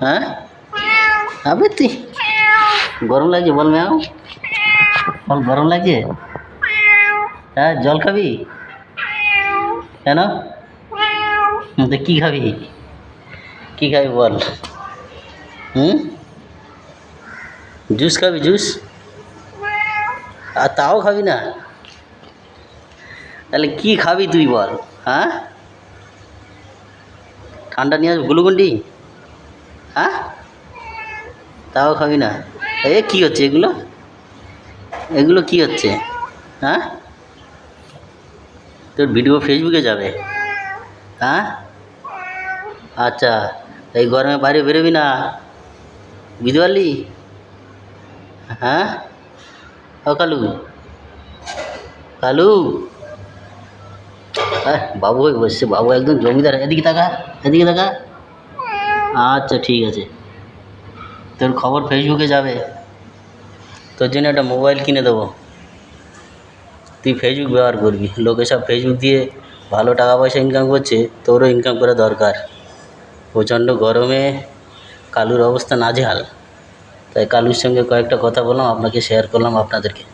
হ্যাঁ? আবে তুই গরম লাগছে, বল ম্যাও। বল, গরম লাগছে? হ্যাঁ জল খাবি? কেন? তো কী খাবি? কী খাবি বল। হুম? জুস খাবি, জুস? আর তাও খাবি না? তাহলে কি খাবি তুই বল হ্যাঁ? ঠান্ডা নিয়ে আসব গ্লুকন্ডি হ্যাঁ? তাও খাবি না? এ, কী হচ্ছে এগুলো? এগুলো কি হচ্ছে? হ্যাঁ? তোর ভিডিও ফেসবুকে যাবে? হ্যাঁ? আচ্ছা এই গরমে বাইরে বেরোবি না? বুঝতে পারলি? হ্যাঁ? ও কালু। কালু? বাবু বসছে। বাবু একদম জমিদার। এদিকে তাকা এদিকে তাকা। আচ্ছা ঠিক আছে। তোর খবর ফেসবুকে যাবে। তোর জন্য একটা মোবাইল কিনে দেবো। তুই ফেসবুক ব্যবহার করবি। লোকে সব ফেসবুক দিয়ে ভালো টাকা পয়সা ইনকাম করছে, তোরও ইনকাম করা দরকার। প্রচণ্ড গরমে কালুর অবস্থা নাজেহাল। তাই কালুর সঙ্গে কয়েকটা কথা বললাম, আপনাকে শেয়ার করলাম আপনাদেরকে।